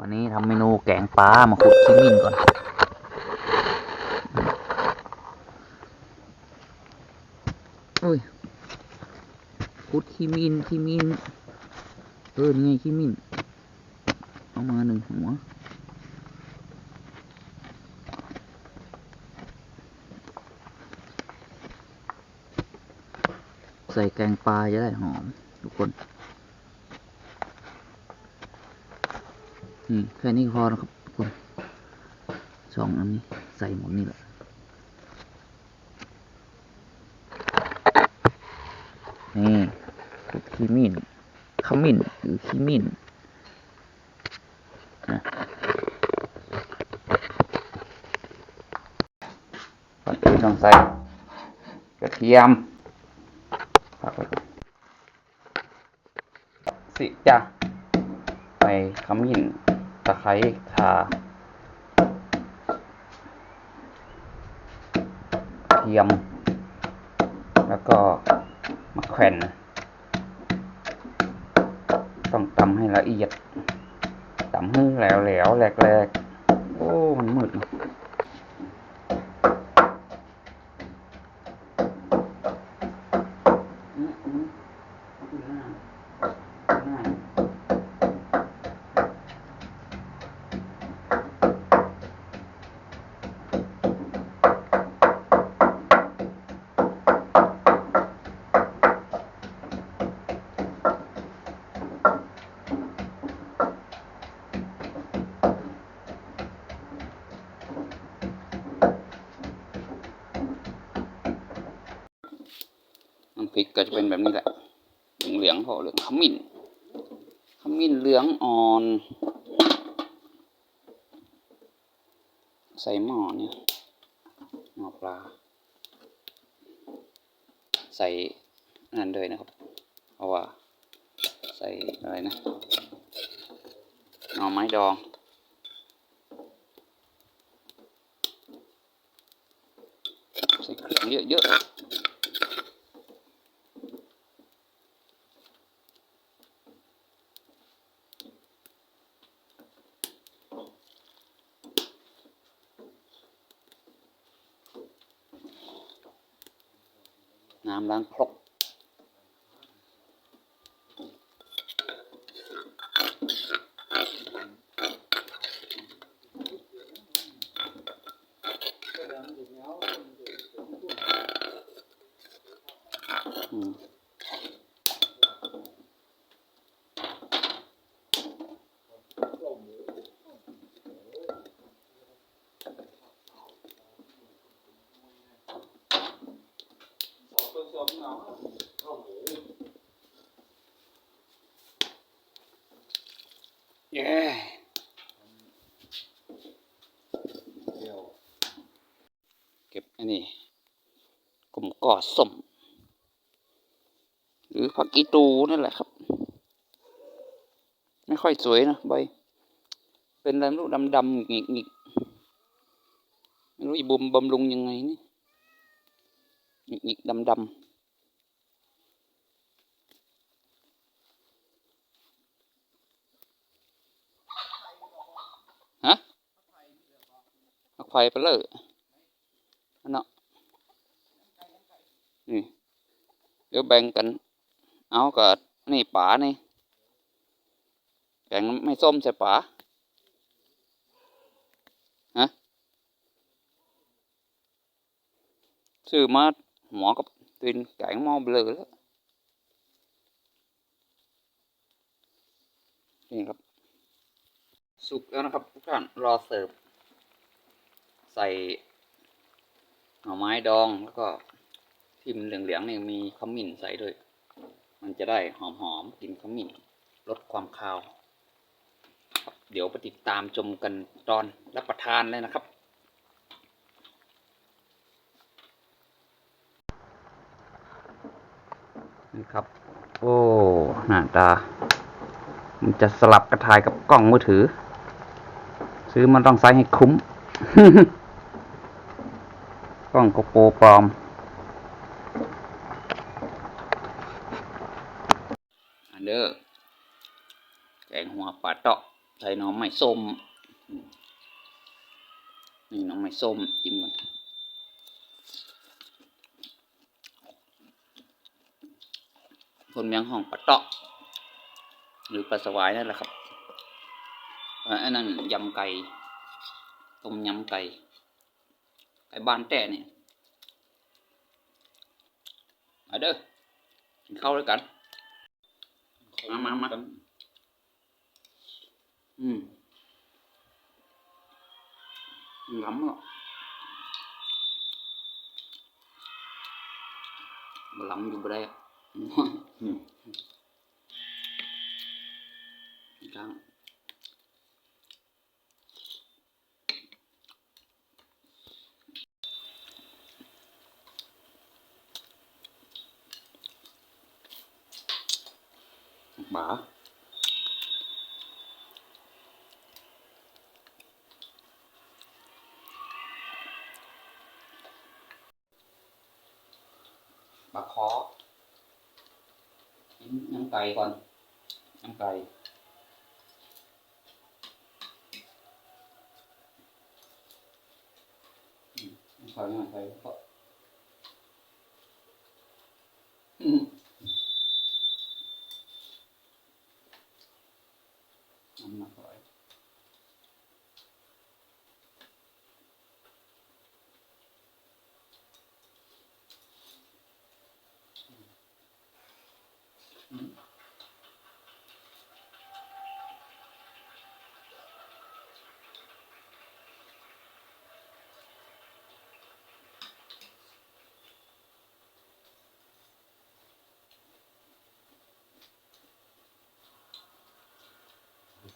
วันนี้ทำเมนูแกงปลามาขุดขี้มินก่อน อุ้ยขุดขี้มินขี้มินเออ นี่ไงขี้มินเอามาหนึ่งหัวใส่แกงปลาจะได้หอม ทุกคน นี่แค่นี้พอแล้วครับทุกคนสองอันนี้ใส่หมดนี่แหละนี่ขุดขี้มินขมิ้นหรือขี้มินนะก่นต้องใส่กระเทียมพักไว้สิจ้ะใส่ขมิ้น ตะไคร้ทากระเทียม แล้วก็มะแขวนต้องตำให้ละเอียดตำให้แหลวแหลวแหลกแหลกๆ โอ้ มันมืดนะอืมอืมดูหน้าดูหน้าน้ำพริก ก็จะเป็นแบบนี้แหละเหลืองๆพอเหลืองขมิ้นขมิ้นเหลืองอ่อน ใส่หม้อเนี่ยหม้อปลา ใส่นั่นเลยนะครับเพราะว่า ใส่อะไรนะหน่อไม้ดองใส่เครื่องเยอะๆ น้ำล้างครกอืมเย้เก็บอันนี้ กลุ่อสม หรือผักกีตูนั่นแหละครับ ไม่ค่อยสวยนะใบ เป็นอะไรไม่รู้ดำดำๆหงิกหงิกไม่รู้อีบุมบำรุงยังไงนี่หงิกหงิกดำดำฮะมักไฟไปเลยอันเนาะ นี่เดี๋ยวแบ่งกัน เอากับนี่ป๋านี่แบ่งไม่ส้มใส่ป๋าฮะซื้อมาหมอกับตินแกงหม้อเบลอแล้วนี่ครับ สุกแล้วนะครับทุกท่านรอเสิร์ฟ ใส่หน่อไม้ดองแล้วก็ ที่มันเหลืองๆเนี่ยมีขมิ้นใส่ด้วย มันจะได้หอมๆกลิ่นขมิ้นลดความคาวเดี๋ยวไปติดตามชมกันตอนรับประทานเลยนะครับ นี่ครับ โอ้หน้าตา มันจะสลับกระถ่ายกับกล้องมือถือ ซื้อมันต้องใช้ให้คุ้ม กล้องโกโปรปลอม อัน เดอแกงหัวปลาเตาะใส่น่องไม้ส้ม นี่น่องไม้ส้มจิ้มก่อนคนเมียงห้องปลาเตาะหรือปลาสวายนั่นแหละครับอันนั้นยำไก่ต้มยำไก่ไก่บ้านแต่เนี่ยมาเด้อกินข้าวด้วยกัน มามามาอืมล้ำอะมาล้ำอยู่บ่ได้อะอืมอีกครั้ง หมาปลาคอน้ำไก่ก่อน น้ำไก่อืมน้ำไก่น้ำไก่ก็อืมน้ำหนักร้อยอืม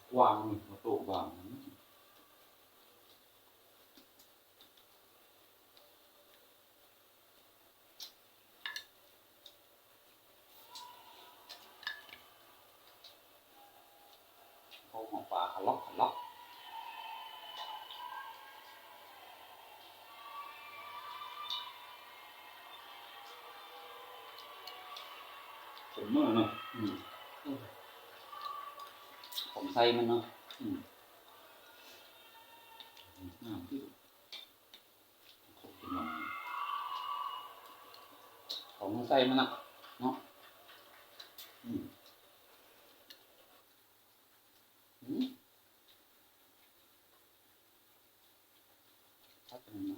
ก วางประตูกว้างเขาของปลาขล็อกขล็อกสมมาเนาะอืม ผมใส่มันเนาะอืมน้ำที่ขอบคุณมากผมใส่มันนะเนาะอืมอืมครับผมนะ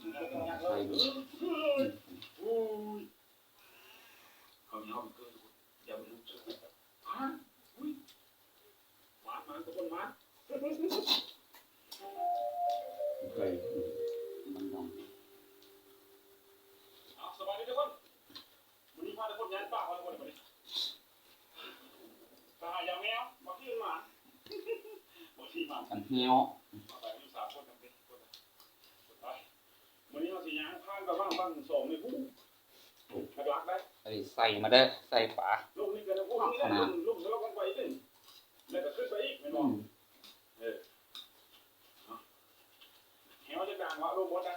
ใส่ดูไก่มันลองสบายดีทุกคนวั วันนี้เราสิย้างข้างกับบ้างบ้างสองในผู้หักหลักได้ไอ้ใส่มาได้ใส่ปลาลูกนี้กันนะผู้นี้ได้ลูกลูกทะเลาะกันไปอีกแล้วก็ขึ้นไปอีกไม่บอือกมแหวจะด่างว่าลูกมดนะ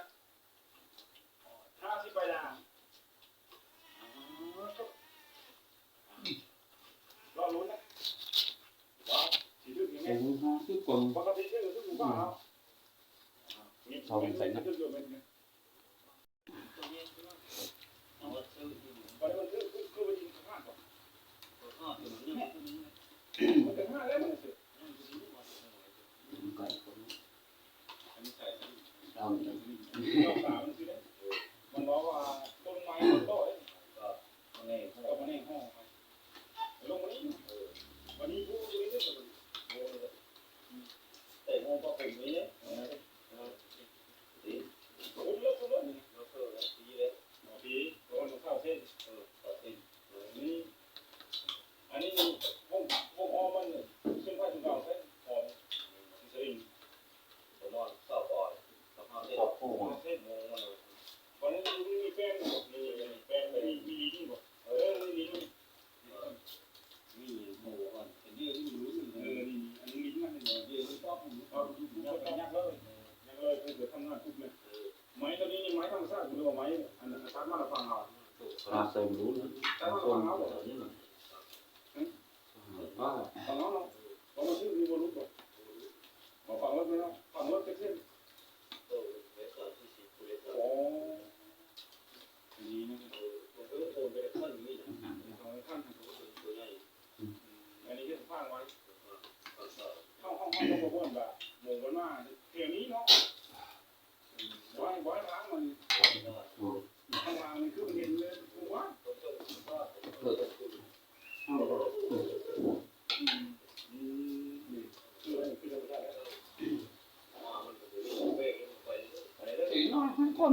คน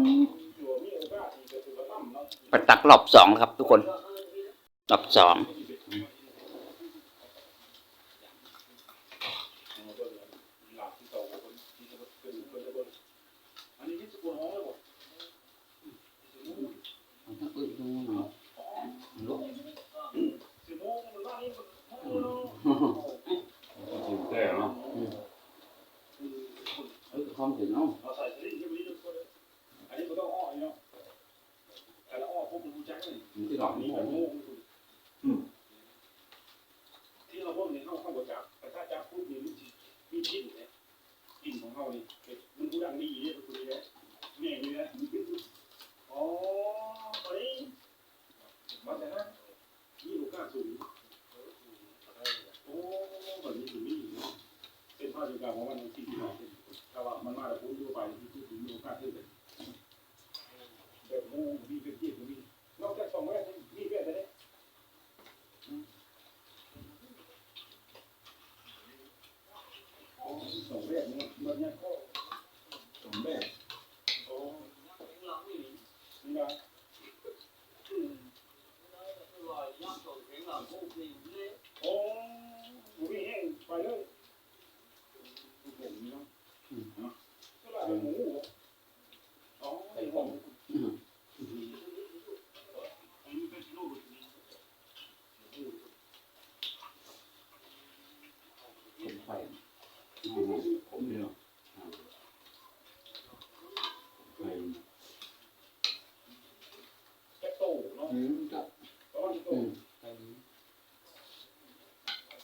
ไปตักหลบสองครับ ทุกคนหลบสองความถึงเนาะ ของมันที่ที่หนองแต่ว่ามันมาแล้วผมดูไปที่ที่ผมมีโอกาสที่เป็นแบบมูมีเป็นยี่สิบมีนอกจากสองแม่มีแม่แต่เนี่ยสองแม่เนี่ยมันเนี่ยสองแม่โอ้นี่นะโอ้วิ่งไปเลย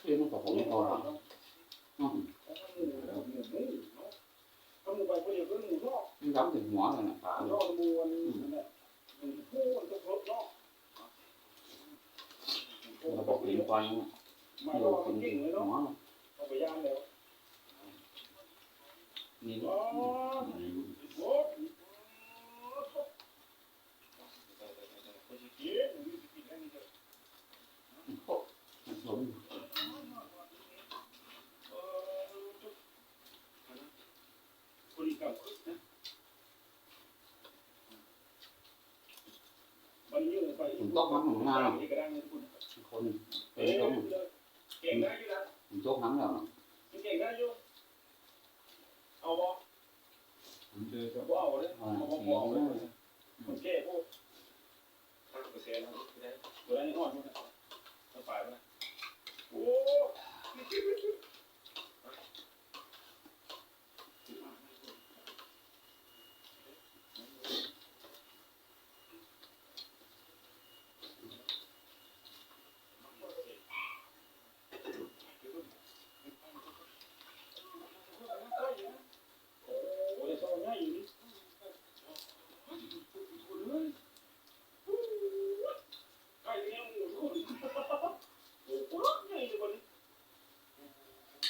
เอ้มันก็ของไม่พอหรอกมันย้ำถึงหัวเลยนะเราบอกเห็นควันเราเป็นหัวนี่ tomorrow.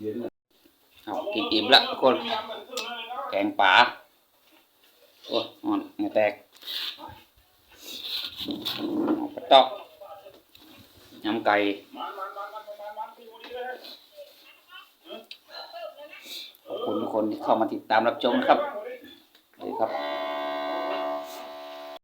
เย็นเยอากินอิ่มละทุกคนแกงป่าโอ้ยอ่อนเหงื่อแตกเอาปตอกยำไก่ขอบคุณทุกคนที่เข้ามาติดตามรับชมนะครับดีครับ